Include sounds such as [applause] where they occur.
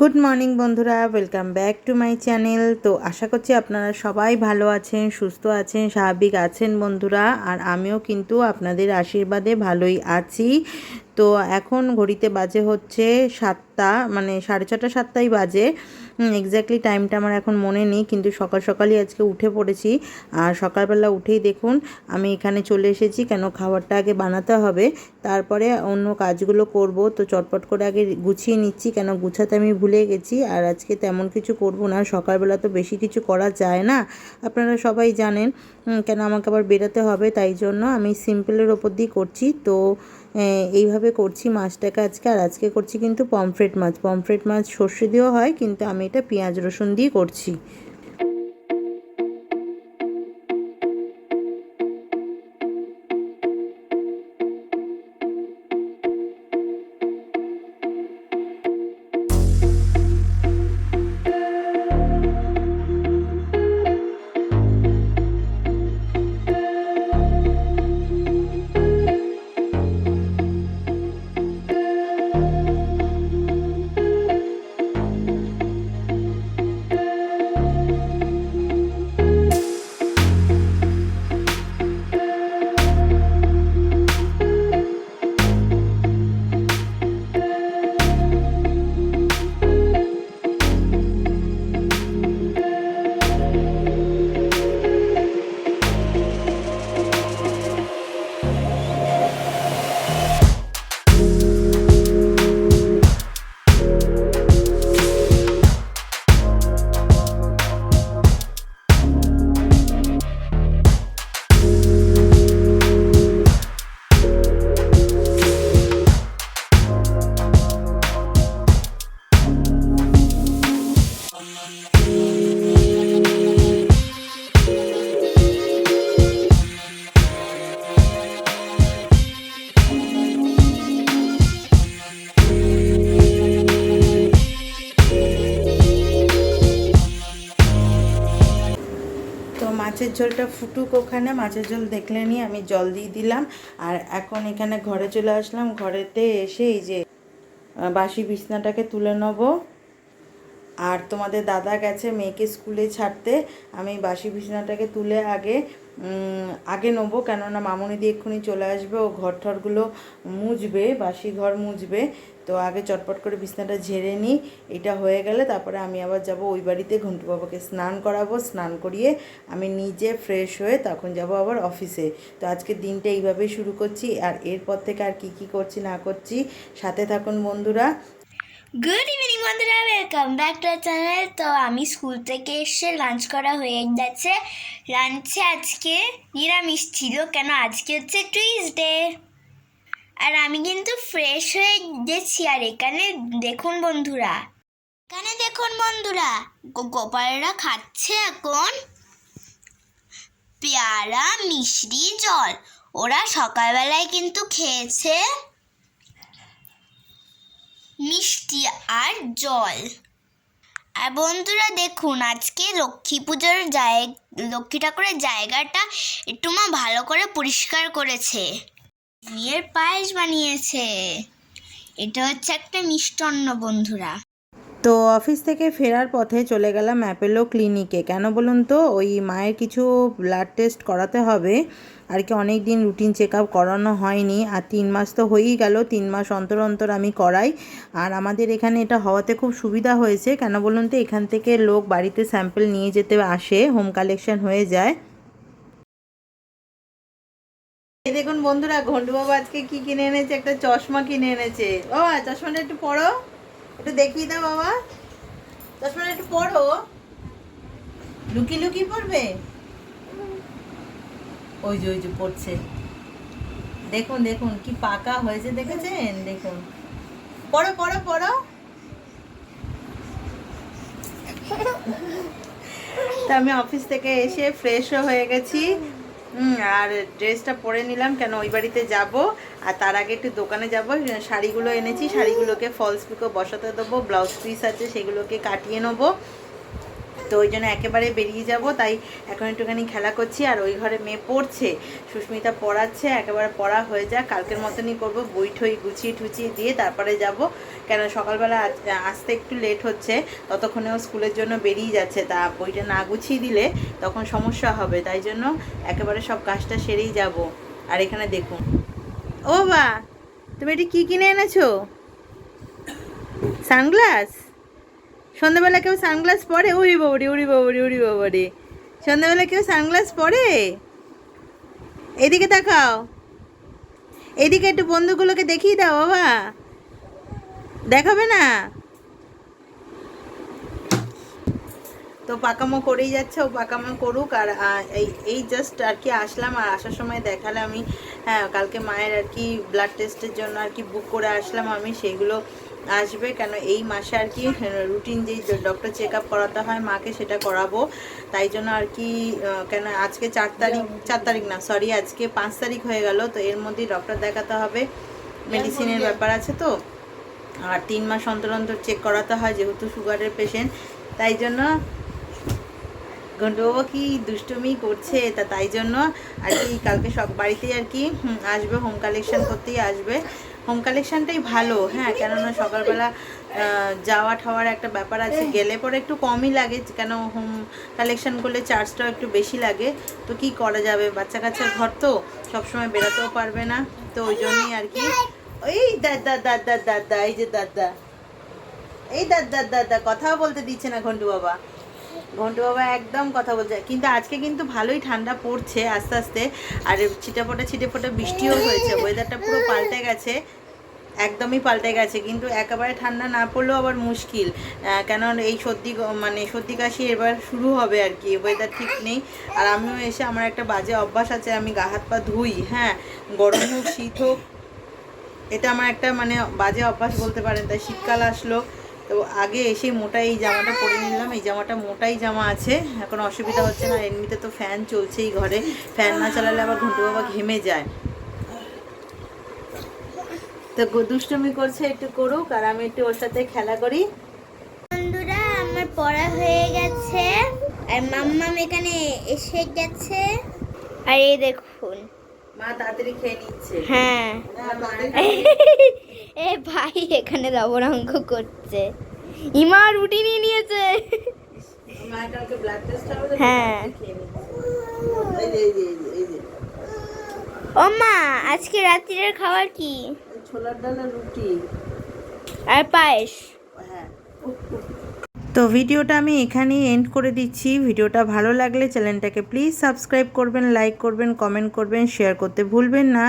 Good morning বন্ধুরা। Welcome back to my channel তো আশা করছি আপনারা সবাই ভালো আছেন, সুস্থ আছেন, স্বাভাবিক আছেন, বন্ধুরা। আর আমিও কিন্তু আপনাদের আশীর্বাদে ভালোই আছি। তো এখন ঘড়িতে বাজে হচ্ছে সাতটা মানে সাড়ে ছটা, সাতটাই বাজে। এক্স্যাক্টলি টাইমটা আমার এখন মনে নেই, কিন্তু সকাল সকালই আজকে উঠে পড়েছি। আর সকালবেলা উঠেই দেখুন, আমি এখানে চলে এসেছি কেন খাবারটা আগে বানাতে হবে, তারপরে অন্য কাজগুলো করব। তো চটপট করে আগে গুছিয়ে নিচ্ছি, কেন গুছাতে আমি ভুলে গেছি। আর আজকে তেমন কিছু করব না, সকালবেলা তো বেশি কিছু করা যায় না। আপনারা সবাই জানেন কেন আমাকে আবার বেরোতে হবে, তাই জন্য আমি সিম্পলের ওপর দিয়ে করছি। তো এইভাবে করছি মাছটাকে আজকে, আর আজকে করছি কিন্তু পমফ্রেট মাছ। পমফ্রেট মাছ সর্ষে দিয়েও হয়, কিন্তু আমি এটা পেঁয়াজ রসুন দিয়ে করছি। মাছের ঝোলটা ফুটুক ওখানে, মাছের ঝোল দেখলে নি, আমি জল দিয়ে দিলাম। আর এখন এখানে ঘরে চলে আসলাম। ঘরেতে এসে এই যে বাসি বিছনাটাকে তুলে নেব। আর তোমাদের দাদা গেছে মেয়েকে স্কুলে ছাড়তে। আমি বাসি বিছানাটাকে তুলে আগে আগে নেব। কেননা মামনি দিয়ে এক্ষুনি চলে আসবে। ও ঘর ঠরগুলো মুছবে, বাসি ঘর মুছবে। তো আগে চটপট করে বিছানাটা ঝেড়ে নিই, এটা হয়ে গেলে তারপরে আমি আবার যাব ওই বাড়িতে ঘন্টু বাবাকে স্নান করাবো, স্নান করিয়ে আমি নিজে ফ্রেশ হয়ে তখন যাব আবার অফিসে তো আজকে দিনটা এইভাবেই শুরু করছি আর এরপর থেকে আর কি কি করছি না করছি, সাথে থাকুন বন্ধুরা। গুড ইভিনিং বন্ধুরা ওয়েলকাম ব্যাক টু চ্যানেল তো আমি স্কুল থেকে এসে লাঞ্চ করা হয়ে গেছে লাঞ্চে আজকে নিরামিষ ছিল, কেন আজকে হচ্ছে টুইসডে আর আমি কিন্তু ফ্রেশ হয়ে গেছি, আর এখানে দেখুন বন্ধুরা। এখানে দেখুন বন্ধুরা গোপালরা খাচ্ছে এখন পেয়ারা, মিষ্টি, জল। ওরা সকালবেলায় কিন্তু খেয়েছে মিষ্টি আর জল। আর বন্ধুরা দেখুন, আজকে লক্ষ্মী পুজোর জায় লক্ষ্মী ঠাকুরের জায়গাটা একটু মা ভালো করে পরিষ্কার করেছে। বিয়ের পায়েস বানিয়েছে। এটা হচ্ছে একটা মিষ্টান্ন, বন্ধুরা। তো অফিস থেকে ফেরার পথে চলে গেলাম অ্যাপেলো ক্লিনিকে। কেন বলুন তো, ওই মায়ের কিছু ব্লাড টেস্ট করাতে হবে। আর কি অনেক দিন রুটিন চেক আপ করানো হয়নি। আর তিন মাস তো হয়েই গেল, তিন মাস অন্তর অন্তর আমি করাই। আর আমাদের এখানে এটা হওয়াতে খুব সুবিধা হয়েছে। কেন বলুন তো, এখান থেকে লোক বাড়িতে স্যাম্পল নিয়ে যেতে আসে হোম কালেকশন হয়ে যায়। বন্ধুরা, ঘন্টু বাবা আজকে কি কিনে এনেছে? একটা চশমা কিনে এনেছে। বাবা চশমাটা একটু পড়ো একটু দেখিয়ে দাও বাবা। চশমাটা একটু পড়ো লুকি লুকি পড়বে ওই যে ওই যে পড়ছে দেখুন দেখুন, কি পাকা হয়েছে, দেখেছেন? দেখুন। পড়ো পড়ো পড়ো তা আমি অফিস থেকে এসে ফ্রেশও হয়ে গেছি। হুম, আর ড্রেসটা পরে নিলাম কেন ওই বাড়িতে যাব আর তার আগে একটু দোকানে যাব শাড়িগুলো এনেছি শাড়িগুলোকে ফলস পিকো বসাতে দেবো ব্লাউজ পিস আছে সেগুলোকে কাটিয়ে নেব তো ওই জন্য একেবারে বেরিয়ে যাব, তাই এখন একটুখানি খেলা করছি আর ওই ঘরে মেয়ে পড়ছে। সুস্মিতা পড়াচ্ছে, একেবারে পড়া হয়ে যাক, কালকের মতনই করব, বই ঠই গুছিয়ে টুচিয়ে দিয়ে তারপরে যাব। কেন সকালবেলা আসতে একটু লেট হচ্ছে, ততক্ষণেও স্কুলের জন্য বেরিয়ে যাচ্ছে, তা বইটা না গুছিয়ে দিলে তখন সমস্যা হবে, তাই জন্য একেবারে সব কাজটা সেরেই যাব। আর এখানে দেখুন। ও বা তুমি এটি কী কিনে এনেছো? সানগ্লাস? সন্ধ্যাবেলা কেউ সানগ্লাস পরে? উড়ি বাবরি উড়ি বাবরি উড়ি। বাবরি সন্ধ্যাবেলা কেউ সানগ্লাস পরে? এদিকে তাকাও। এদিকে একটু বন্ধুগুলোকে দেখিয়ে দাও, বাবা। দেখাবে না? তো পাকামো করেই যাচ্ছে, ও পাকামো করুক। আর এই এই জাস্ট আর কি আসলাম, আর আসার সময় দেখালে আমি হ্যাঁ কালকে মায়ের আর কি ব্লাড টেস্টের জন্য আর কি বুক করে আসলাম আমি, সেগুলো আসবে কেন এই মাসে আর কি রুটিন যেই ডক্টর চেক আপ করাতে হয় মাকে সেটা করাবো। তাই জন্য আর কি কেন আজকে চার তারিখ চার তারিখ না সরি আজকে পাঁচ তারিখ হয়ে গেল তো এর মধ্যেই ডক্টর দেখাতে হবে। মেডিসিনের ব্যাপার আছে তো। আর তিন মাস অন্তর অন্তর চেক করাতে হয় যেহেতু সুগারের পেশেন্ট তাই জন্য ঘন্টুবাবু কি দুষ্টুমি করছে তা তাই জন্য আর কি কালকে সব বাড়িতেই আর কি আসবে হোম কালেকশন করতেই আসবে। হোম কালেকশনটাই ভালো হ্যাঁ কেননা সকালবেলা যাওয়া ঠাওয়ার একটা ব্যাপার আছে। গেলে পরে একটু কমই লাগে কেন হোম কালেকশন করলে চার্জটাও একটু বেশি লাগে। তো কি করা যাবে? বাচ্চা কাচ্চার ঘর তো সবসময় বেরোতেও পারবে না। তো ওই জন্যই আর কি। এই দাদা দাদা দাদা এই যে দাদা এই দাদা দাদা কথাও বলতে দিচ্ছে না ঘন্টু বাবা। ঘন্টু বাবা একদম কথা বলছে। কিন্তু আজকে কিন্তু ভালোই ঠান্ডা পড়ছে আস্তে আস্তে। আর ছিটেফোঁটা ছিটেফোঁটা বৃষ্টিও হয়েছে। ওয়েদারটা পুরো পাল্টে গেছে। একদমই পাল্টে গেছে। কিন্তু একেবারে ঠান্ডা না পড়লেও আবার মুশকিল। কেন এই সর্দি মানে সর্দি কাশি এবার শুরু হবে আর কি ওয়েদার ঠিক নেই। আর আমিও এসে আমার একটা বাজে অভ্যাস আছে, আমি গা হাত পা ধুই হ্যাঁ গরম হোক, শীত হোক, এটা আমার একটা মানে বাজে অভ্যাস বলতে পারেন। তাই শীতকাল আসলো, তো আগে এসে মোটা এই জামাটা পরে নিলাম, এই জামাটা মোটাই জামা আছে, এখন অসুবিধা হচ্ছে না, এমনিতে তো ফ্যান চলছেই ঘরে ফ্যান না চালালে আবার ঘন্টু বাবা ঘেমে যায়। তো দুষ্টুমি করছে একটু করুক আর আমি একটু ওর সাথে খেলা করি। বন্ধুরা আমার পড়া হয়ে গেছে আর মাম্মাম এখানে এসে গেছে। আর এই দেখুন। মা তাড়াতাড়ি খেয়ে নিচ্ছে। হ্যাঁ। [laughs] এ ভাই এখানে লবণাঙ্ক করছে। ইমা রুটি নিয়ে নিয়েছে। হ্যাঁ। তাড়াতাড়ি খেয়ে নিচ্ছে। এই যে, এই যে, এই যে, এই যে। ও মা আজকে রাত্রির খাবার কি? ছোলার ডাল আর রুটি। আর পায়েস। হ্যাঁ। তো ভিডিওটা আমি এখানেই এন্ড করে দিচ্ছি। ভিডিওটা ভালো লাগলে চ্যানেলটাকে প্লিজ সাবস্ক্রাইব করবেন লাইক করবেন কমেন্ট করবেন শেয়ার করতে ভুলবেন না।